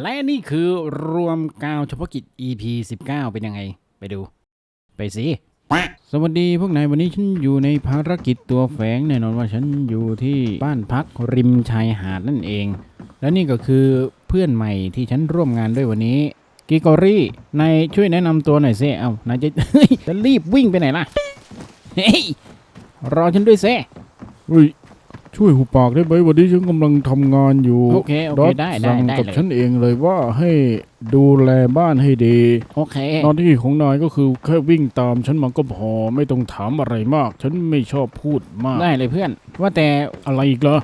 และนี่คือรวมกาวเฉพาะกิจ EP 19 เป็นยังไง ไปดู ไปสิ สวัสดีพวกนายวันนี้ฉันอยู่ในภารกิจตัวแฝงแน่นอนว่าฉันอยู่ที่บ้านพักริมชายหาดนั่นเอง และนี่ก็คือเพื่อนใหม่ที่ฉันร่วมงานด้วยวันนี้กิโกรี่นายช่วยแนะนำตัวหน่อยเซ่เอานายจะจะรีบวิ่งไปไหนล่ะเฮ้ยรอฉันด้วยเซ่เฮ้ย ช่วยหูปากได้ไหมวันนี้ฉันกำลังทำงานอยู่โอเคโอเคดอทได้ได้สั่งได้กับเลย ฉันเองเลยว่าให้ดูแลบ้านให้ดี โอเค หน้าที่ของนายก็คือแค่วิ่งตามฉันมาก็พอไม่ต้องถามอะไรมาก ฉันไม่ชอบพูดมากได้เลยเพื่อน ว่าแต่อะไรอีกเหรอ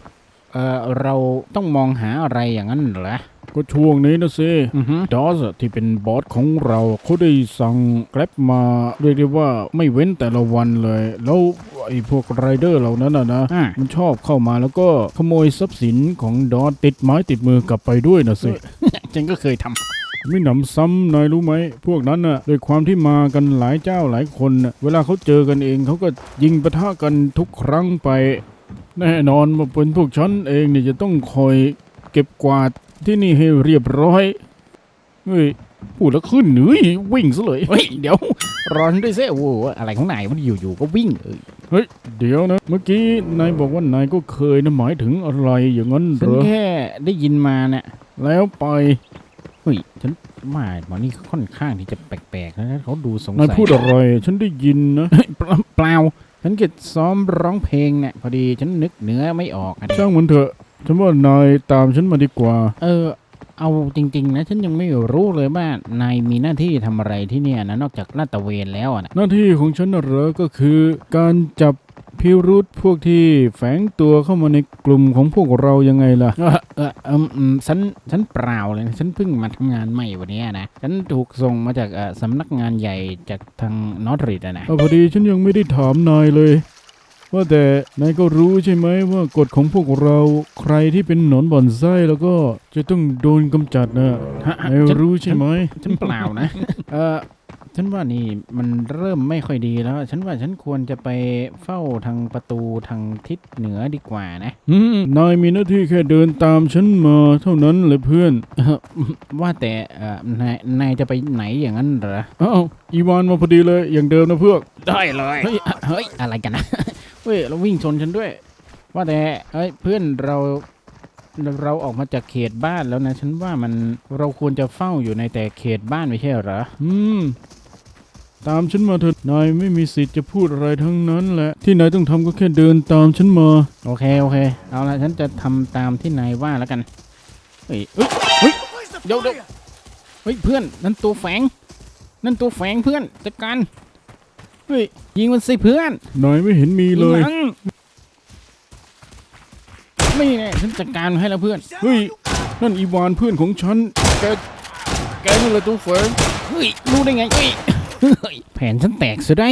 เออเราต้องมองหาอะไรอย่างนั้นเหรอ ก็ช่วงนี้นะสิอือฮึดอสอะที่เป็นบอสของเราเขาได้สั่งแกร็บมาเรียกได้ว่าไม่เว้นแต่ละวันเลย แล้วไอ้พวกไรเดอร์เหล่านั้นนะนะอ่ามันชอบเข้ามาแล้วก็ขโมยทรัพย์สินของดอสติดไม้ติดมือกลับไปด้วยนะสิฉันก็เคยทำไม่หนำซ้ำนายรู้ไหม พวกนั้นน่ะด้วยความที่มากันหลายเจ้าหลายคนน่ะเวลาเขาเจอกันเองเขาก็ยิงปะทะกันทุกครั้งไป แน่นอนว่าเป็นพวกฉันเองเนี่ยจะต้องคอยเก็บกวาดที่นี่ให้เรียบร้อย เฮ้ยพูดแล้วขึ้นเหนื่อยวิ่งซะเลยเฮ้ยเดี๋ยวรอนด้วยเซ่โอ้โหอะไรของนายมันอยู่ๆก็วิ่งเออเดี๋ยวนะ เมื่อกี้นายบอกว่านายก็เคยนะหมายถึงอะไรอย่างนั้นเหฉัรนอแค่ได้ยินมาเนี่ยแล้วไปเฮ้ยฉันว่าหมอนี่ค่อนข้างที่จะแปลกๆนะเขาดูสงนายสัยพูดอะไรฉันได้ยินนะเฮ้ยเปล่าเปล่าฉันเก็ซ้อมร้องเพลงเนี่ยพอดีฉันนึกเนื้อไม่ออกอะช่างมันเถอะ ฉันว่านายตามฉันมาดีกว่า เออ เอาจริง ๆ นะ ฉันยังไม่รู้เลยว่านายมีหน้าที่ทำอะไรที่เนี่ยนะนอกจากลาดตระเวนแล้วอะนะหน้าที่ของฉันน่ะเหรอก็คือ การจับพิรุธพวกที่แฝงตัวเข้ามาในกลุ่มของพวกเรายังไงล่ะ เออเออเอมอืมฉันฉันเปล่าเลยนะฉันเพิ่งมาทำงานใหม่วันเนี้ยนะ ฉันถูกส่งมาจากเอ่อสำนักงานใหญ่จากทางนอตริดอะนะ เอาพอดีฉันยังไม่ได้ถามนายเลย ว่าแต่นายก็รู้ใช่ไหมว่ากฎของพวกเราใครที่เป็นหนอนบ่อนไส้แล้วก็จะต้องโดนกำจัดนะฮะนายฉันรู้ใช่ไหมฉันเปล่านะ เออ ฉันว่านี่มันเริ่มไม่ค่อยดีแล้ว ฉันว่าฉันควรจะไปเฝ้าทางประตูทางทิศเหนือดีกว่านะอืมนายมีหน้าที่แค่เดินตามฉันมาเท่านั้นเลยเพื่อนเออว่าแต่เออนายนายจะไปไหนอย่างนั้นเหรออ้าวอีวานมาพอดีเลยอย่างเดิมนะเพื่อนได้เลยเฮ้ยอะเฮ้ยอะไรกันนะเฮ้ยเราวิ่งชนฉันด้วย ว่าแต่เอ้ยเพื่อนเราเราออกมาจากเขตบ้านแล้วนะ ฉันว่ามันเราควรจะเฝ้าอยู่ในแต่เขตบ้านไม่ใช่เหรอ อืม ตามฉันมาเถอะนายไม่มีสิทธิ์จะพูดอะไรทั้งนั้นแหละ ที่นายต้องทำก็แค่เดินตามฉันมา โอเค โอเค เอาละฉันจะทำตามที่นายว่าแล้วกัน เฮ้ยเฮ้ยเฮ้ย เดี๋ยวเดี๋ยวเฮ้ย เพื่อน นั่นตัวแฝง นั่นตัวแฝงเพื่อน จัดการ เฮ้ย ยิงมันสิเพื่อนนายไม่เห็นมีเลยงมันนี่แน่ฉันจัดการมันให้แล้วเพื่อน เฮ้ย นั่นอีวานเพื่อนของฉัน แก แกนี่แหละตัวแฝง เฮ้ย รู้ได้ไง เฮ้ยเฮ้ยแผนฉันแตกซะได้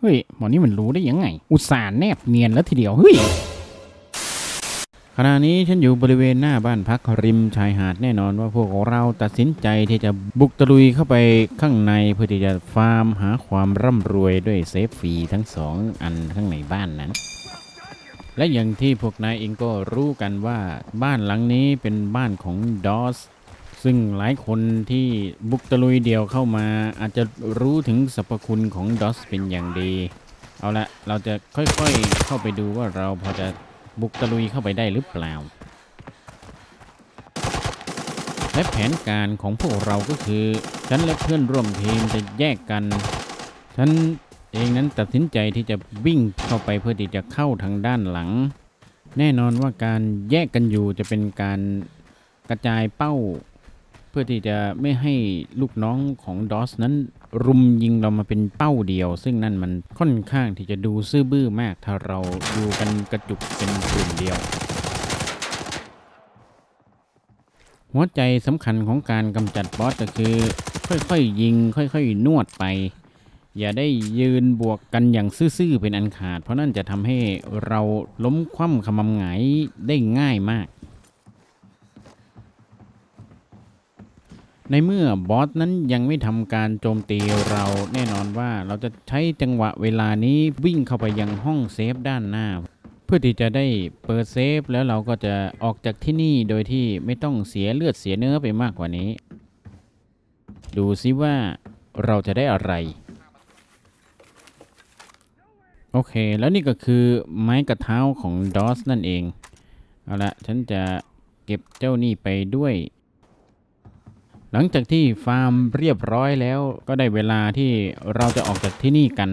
เฮ้ยหมอนี่มันรู้ได้ยังไง อุตส่าห์แนบเนียนแล้วทีเดียว เฮ้ย ขณะนี้ฉันอยู่บริเวณหน้าบ้านพักริมชายหาดแน่นอนว่าพวกเราตัดสินใจที่จะบุกตะลุยเข้าไปข้างในเพื่อที่จะฟาร์มหาความร่ำรวยด้วยเซฟฟรีทั้งสองอันข้างในบ้านนั้นและอย่างที่พวกนายเองก็รู้กันว่าบ้านหลังนี้เป็นบ้านของดอส ซึ่งหลายคนที่บุกตะลุยเดียวเข้ามาอาจจะรู้ถึงสรรพคุณของดอสเป็นอย่างดี เอาละเราจะค่อยๆเข้าไปดูว่าเราพอจะบุกตะลุยเข้าไปได้หรือเปล่า และแผนการของพวกเราก็คือ ฉันและเพื่อนร่วมทีมจะแยกกัน ฉันเองนั้นตัดสินใจที่จะวิ่งเข้าไปเพื่อที่จะเข้าทางด้านหลัง แน่นอนว่าการแยกกันอยู่จะเป็นการกระจายเป้า พื่อที่จะไม่ให้ลูกน้องของดอสนั้นรุมยิงเรามาเป็นเป้าเดียว ซึ่งนั่นมันค่อนข้างที่จะดูซื่อบื้อมาก ถ้าเราอยู่กันกระจุกเป็นกลุ่มเดียว หัวใจสำคัญของการกำจัดบอสก็คือ ค่อยๆยิง ค่อยๆ นวดไป อย่าได้ยืนบวกกันอย่างซื่อๆเป็นอันขาด เพราะนั่นจะทำให้เราล้มคว่ำขมำหงายได้ง่ายมาก ในเมื่อบอสนั้นยังไม่ทำการโจมตีเราแน่นอนว่าเราจะใช้จังหวะเวลานี้วิ่งเข้าไปยังห้องเซฟด้านหน้า เพื่อที่จะได้เปิดเซฟแล้วเราก็จะออกจากที่นี่โดยที่ไม่ต้องเสียเลือดเสียเนื้อไปมากกว่านี้ ดูซิว่าเราจะได้อะไร โอเค แล้วนี่ก็คือไม้กระเท้าของดอสนั่นเอง เอาละฉันจะเก็บเจ้านี่ไปด้วย หลังจากที่ฟาร์มเรียบร้อยแล้วก็ได้เวลาที่เราจะออกจากที่นี่กัน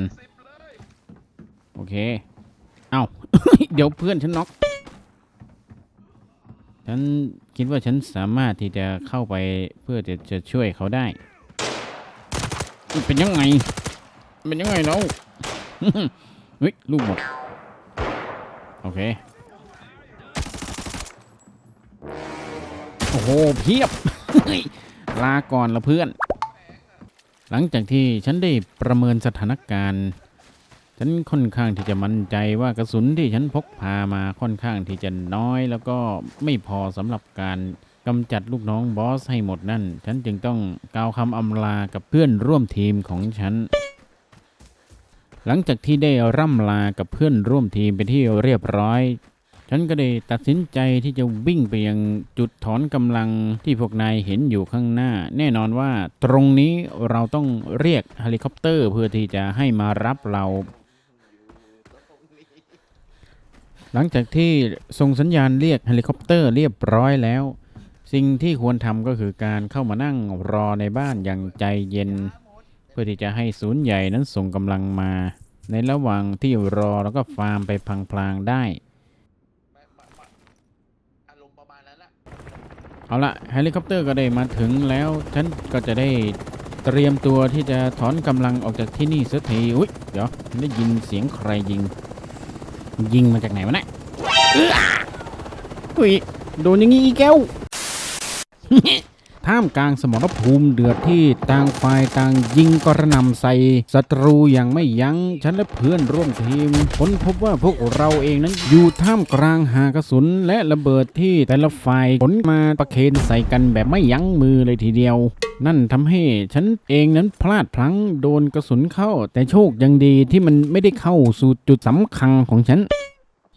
โอเค เอาเดี๋ยวเพื่อนฉันน็อกฉันคิดว่าฉันสามารถที่จะเข้าไปเพื่อจะจะช่วยเขาได้ เป็นยังไง เป็นยังไงเราเฮ้ยลูกหมด โอเค โอ้โห เพียบเฮ้ย ลาก่อนละเพื่อน หลังจากที่ฉันได้ประเมินสถานการณ์ ฉันค่อนข้างที่จะมั่นใจว่ากระสุนที่ฉันพกพามาค่อนข้างที่จะน้อย แล้วก็ไม่พอสำหรับการกำจัดลูกน้องบอสให้หมดนั่น ฉันจึงต้องกล่าวคำอำลากับเพื่อนร่วมทีมของฉัน หลังจากที่ได้ร่ำลากับเพื่อนร่วมทีมไปที่เรียบร้อย ฉันก็ได้ตัดสินใจที่จะวิ่งไปยังจุดถอนกำลังที่พวกนายเห็นอยู่ข้างหน้า แน่นอนว่าตรงนี้เราต้องเรียกเฮลิคอปเตอร์เพื่อที่จะให้มารับเรา หลังจากที่ส่งสัญญาณเรียกเฮลิคอปเตอร์เรียบร้อยแล้ว สิ่งที่ควรทำก็คือการเข้ามานั่งรอในบ้านอย่างใจเย็น เพื่อที่จะให้ศูนย์ใหญ่นั้นส่งกำลังมา ในระหว่างที่รอแล้วก็ฟาร์มไปพลางๆได้ อารมณ์ประมาณนั้นแหละ เอาละเฮลิคอปเตอร์ก็ได้มาถึงแล้ว ฉันก็จะได้เตรียมตัวที่จะถอนกำลังออกจากที่นี่สักทีอุ้ยเดี๋ยวได้ยินเสียงใครยิง ยิงมาจากไหนวะเนี่ยอุ้ยโดนอย่างงี้อีกแก้ว ท่ามกลางสมรภูมิเดือดที่ต่างฝ่ายต่างยิงกระหนำใส่ศัตรูอย่างไม่ยัง้งฉันและเพื่อนร่วมทีมค้นพบว่าพวกเราเองนั้นอยู่ท่ามกลางหากระสุนและระเบิดที่แต่ละฝ่ายขนมาประเคนใส่กันแบบไม่ยั้งมือเลยทีเดียว นั่นทำให้ฉันเองนั้นพลาดพลั้งโดนกระสุนเข้า แต่โชคยังดีที่มันไม่ได้เข้าสู่จุดสำคัญของฉัน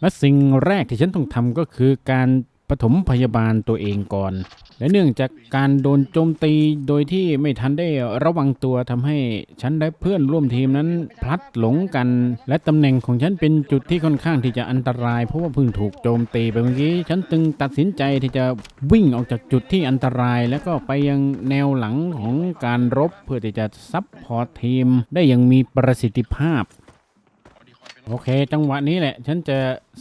และสิ่งแรกที่ฉันต้องทำก็คือการปฐมพยาบาลตัวเองก่อน และเนื่องจากการโดนโจมตีโดยที่ไม่ทันได้ระวังตัวทำให้ฉันและเพื่อนร่วมทีมนั้นพลัดหลงกัน และตำแหน่งของฉันเป็นจุดที่ค่อนข้างที่จะอันตราย เพราะว่าเพิ่งถูกโจมตีไปเมื่อกี้ ฉันจึงตัดสินใจที่จะวิ่งออกจากจุดที่อันตราย แล้วก็ไปยังแนวหลังของการรบเพื่อที่จะซับพอร์ตทีมได้อย่างมีประสิทธิภาพ โอเค จังหวะนี้แหละ ฉันจะ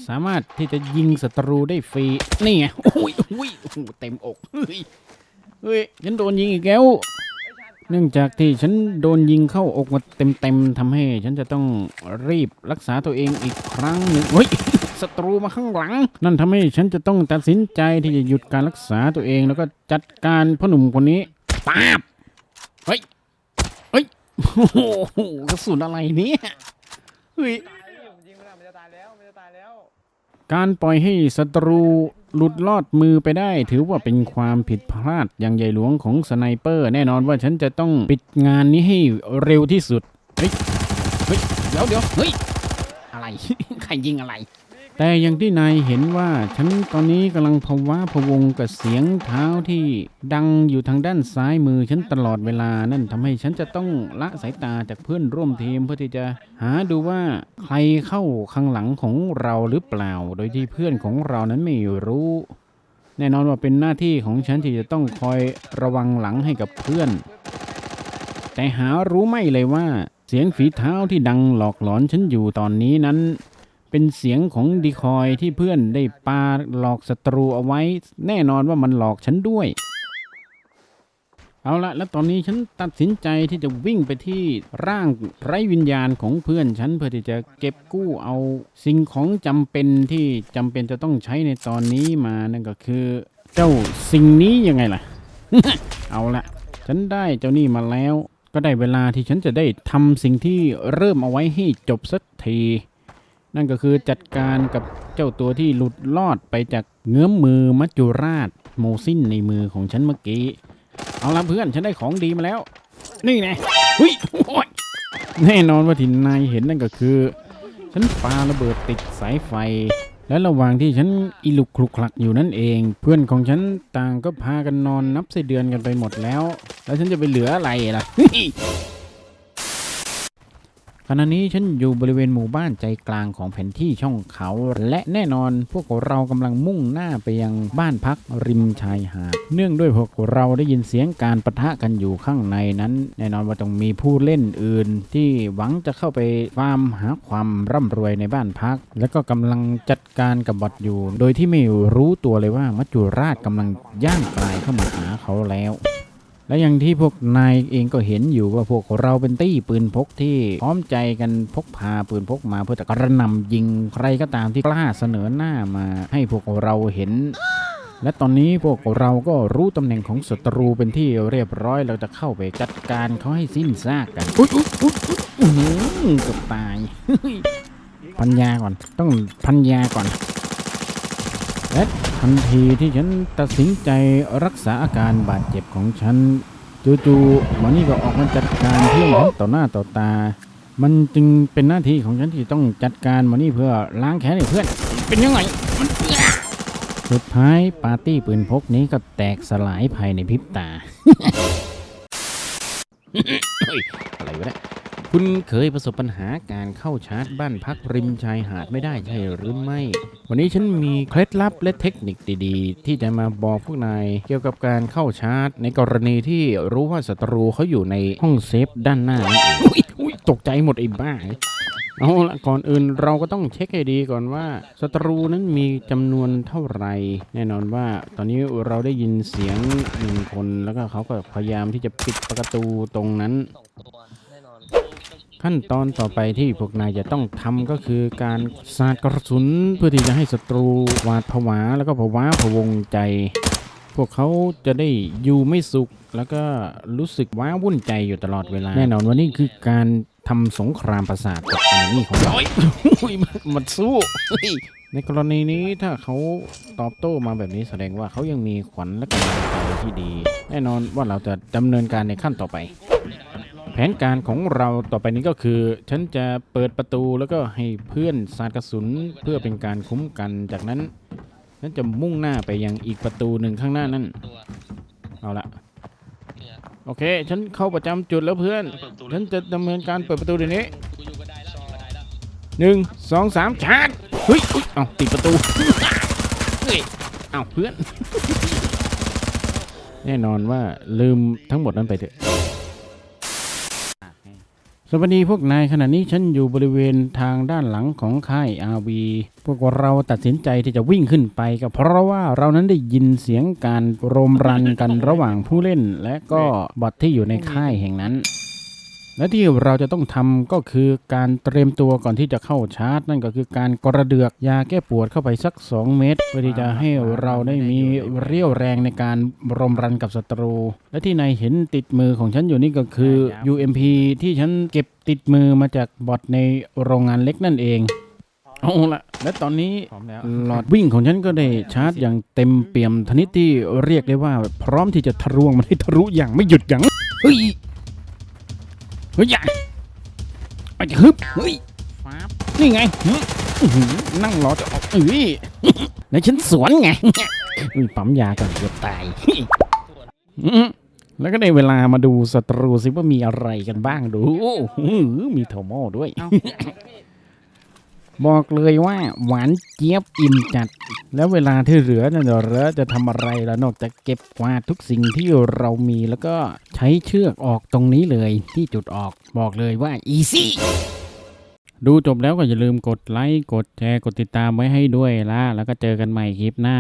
สามารถที่จะยิงศัตรูได้ฟรี นี่ไง โอ้ยโอ้ยโอ้โหเต็มอก เฮ้ย เฮ้ย ฉันโดนยิงอีกแล้ว เนื่องจากที่ฉันโดนยิงเข้าอกมาเต็มๆทำให้ ฉันจะต้องรีบรักษาตัวเองอีกครั้งหนึ่งเฮ้ย ศัตรูมาข้างหลัง นั่นทำให้ฉันจะต้องตัดสินใจที่จะหยุดการรักษาตัวเองแล้วก็จัดการพ่อหนุ่มคนนี้ป๊าบเฮ้ย เฮ้ย โอ้โหกระสุนอะไรเนี่ย เฮ้ย การปล่อยให้ศัตรูหลุดลอดมือไปได้ ถือว่าเป็นความผิดพลาดอย่างใหญ่หลวงของสไนเปอร์ แน่นอนว่าฉันจะต้องปิดงานนี้ให้เร็วที่สุด เฮ้ย เฮ้ย เดี๋ยวเดี๋ยวเฮ้ย อะไร ใครยิงอะไร แต่อย่างที่นายเห็นว่าฉันตอนนี้กำลังภาวะพะวงกับเสียงเท้าที่ดังอยู่ทางด้านซ้ายมือฉันตลอดเวลานั่นทำให้ฉันจะต้องละสายตาจากเพื่อนร่วมทีมเพื่อที่จะหาดูว่าใครเข้าข้างหลังของเราหรือเปล่า โดยที่เพื่อนของเรานั้นไม่รู้ แน่นอนว่าเป็นหน้าที่ของฉันที่จะต้องคอยระวังหลังให้กับเพื่อน แต่หารู้ไม่เลยว่าเสียงฝีเท้าที่ดังหลอกหลอนฉันอยู่ตอนนี้นั้น เป็นเสียงของดีคอยที่เพื่อนได้ปาหลอกศัตรูเอาไว้ แน่นอนว่ามันหลอกฉันด้วย เอาละแล้วตอนนี้ฉันตัดสินใจที่จะวิ่งไปที่ร่างไร้วิญญาณของเพื่อนฉันเพื่อที่จะเก็บกู้เอาสิ่งของจำเป็นที่จำเป็นจะต้องใช้ในตอนนี้มานั่นก็คือ เจ้าสิ่งนี้ยังไงล่ะ เอาละฉันได้เจ้านี่มาแล้ว ก็ได้เวลาที่ฉันจะได้ทำสิ่งที่เริ่มเอาไว้ให้จบสักที นั่นก็คือจัดการกับเจ้าตัวที่หลุดลอดไปจากเงื้อมมือมัจจุราชโมซินในมือของฉันเมื่อกี้ เอาละเพื่อนฉันได้ของดีมาแล้ว นี่ไงหุ้ยแน่นอนว่าที่นายเห็นนั่นก็คือ ฉันปาระเบิดติดสายไฟ และระหว่างที่ฉันอิลุกคลุกคลักอยู่นั่นเอง เพื่อนของฉันต่างก็พากันนอนนับไส้เดือนกันไปหมดแล้ว แล้วฉันจะไปเหลืออะไรล่ะ ขณะนี้ฉันอยู่บริเวณหมู่บ้านใจกลางของแผนที่ช่องเขา และแน่นอนพวกเรากำลังมุ่งหน้าไปยังบ้านพักริมชายหาดเนื่องด้วยพวกเราได้ยินเสียงการประทะกันอยู่ข้างในนั้น แน่นอนว่าต้องมีผู้เล่นอื่น ที่หวังจะเข้าไปฟาร์มหาความร่ำรวยในบ้านพัก และก็กำลังจัดการกับบอทอยู่ โดยที่ไม่รู้ตัวเลยว่ามัจจุราชกำลังย่างกลายเข้ามาหาเขาแล้ว และอย่างที่พวกนายเองก็เห็นอยู่ว่าพวกเราเป็นตี้ปืนพกที่พร้อมใจกันพกพาปืนพกมาเพื่อจะกระหนำยิงใครก็ตามที่กล้าเสนอหน้ามาให้พวกเราเห็น และตอนนี้พวกเราก็รู้ตำแหน่งของศัตรูเป็นที่เรียบร้อยเราจะเข้าไปจัดการเขาให้สิ้นซากกันอุ๊ยอุ๊ยอุ๊ยอุ๊ยอื้อหือเกือบตายพันยาก่อนต้องพันยาก่อน และทันทีที่ฉันตัดสินใจรักษาอาการบาดเจ็บของฉัน จู่ๆหมอนี่ก็ออกมาจัดการเพื่อนฉันต่อหน้าต่อตา มันจึงเป็นหน้าที่ของฉันที่ต้องจัดการหมอนี่เพื่อล้างแค้นให้เพื่อน เป็นยังไงมันสุดท้ายปาร์ตี้ปืนพกนี้ก็แตกสลายภายในพริบตาอะไรวะเนี่ย คุณเคยประสบปัญหาการเข้าชาร์จบ้านพักริมชายหาดไม่ได้ใช่หรือไม่ วันนี้ฉันมีเคล็ดลับและเทคนิคดีๆ ที่จะมาบอกพวกนายเกี่ยวกับการเข้าชาร์จ ในกรณีที่รู้ว่าศัตรูเขาอยู่ในห้องเซฟด้านหน้าอุ๊ยอุ๊ยตกใจหมดไอ้บ้าเอาละก่อนอื่นเราก็ต้องเช็คให้ดีก่อนว่าศัตรูนั้นมีจำนวนเท่าไหร่ แน่นอนว่าตอนนี้เราได้ยินเสียงหนึ่งคนแล้วก็เขาก็พยายามที่จะปิดประตูตรงนั้น ขั้นตอนต่อไปที่พวกนายจะต้องทำก็คือการสาดกระสุนเพื่อที่จะให้ศัตรูหวาดผวาแล้วก็ผวาผวงใจ พวกเขาจะได้อยู่ไม่สุข แล้วก็รู้สึกว้าวุ่นใจอยู่ตลอดเวลา แน่นอนว่านี่คือการทำสงครามประสาทกับอันนี้ของเราโอ้ยมันมันสู้เฮ้ยในกรณีนี้ถ้าเขาตอบโต้มาแบบนี้แสดงว่าเขายังมีขวัญและกำลังใจที่ดี แน่นอนว่าเราจะดำเนินการในขั้นต่อไป แผนการของเราต่อไปนี้ก็คือ ฉันจะเปิดประตูแล้วก็ให้เพื่อนสาดกระสุนเพื่อเป็นการคุ้มกันจากนั้นฉันจะมุ่งหน้าไปยังอีกประตูหนึ่งข้างหน้านั่นเอาละโอเค ฉันเข้าประจำจุดแล้วเพื่อน ฉันจะดำเนินการเปิดประตูเดี๋ยวนี้หนึ่งสองสามชาร์จเฮ้ยอุ๊ยเอาติดประตูเฮ้ยเอาเพื่อน แน่นอนว่าลืมทั้งหมดนั้นไปเถอะ วัสดีพวกนายขณะนี้ฉันอยู่บริเวณทางด้านหลังของค่ายอาวีพวกเราตัดสินใจที่จะวิ่งขึ้นไปก็เพราะว่าเรานั้นได้ยินเสียงการโรมรันกันระหว่างผู้เล่น และก็บอทที่อยู่ในค่ายแห่งนั้น และที่เราจะต้องทำก็คือการเตรียมตัวก่อนที่จะเข้าชาร์จ นั่นก็คือการกระเดือกยาแก้ปวดเข้าไปสัก 2 เม็ดเพื่อที่จะให้เราได้มีเรี่ยวแรงในการรมรันกับศัตรู และที่นายเห็นติดมือของฉันอยู่นี่ก็คือ UMP ที่ฉันเก็บติดมือมาจากบอทในโรงงานเล็กนั่นเองเอาละและตอนนี้หลอดวิ่งของฉันก็ได้ชาร์จอย่างเต็มเปี่ยมชนิดที่เรียกได้ว่าพร้อมที่จะทะลวงมันให้ทะลุอย่างไม่หยุดยั้งเฮ้ย เฮ้ยอย่าไปจะฮึบเฮ้ยฟ้าบนี่ไงหึอื้อหือนั่งรอจะออกเอ้ยแล้วฉันสวนไงอุ้ยปั๊มยาก่อนเกือบตายอื้อแล้วก็ได้เวลามาดูศัตรูสิว่ามีอะไรกันบ้างดูอื้อหือมีโทโม่ด้วย บอกเลยว่าหวานเจี๊ยบอิ่มจัด แล้วเวลาที่เหลือเนี่ยเดี๋ยวเราจะทำอะไรแล้วนอกจากเก็บกวาดทุกสิ่งที่เรามีแล้วก็ใช้เชือกออกตรงนี้เลยที่จุดออกบอกเลยว่าอีซี่ดูจบแล้วก็อย่าลืมกดไลค์ กดแชร์ กดติดตามไว้ให้ด้วยละแล้วก็เจอกันใหม่คลิปหน้า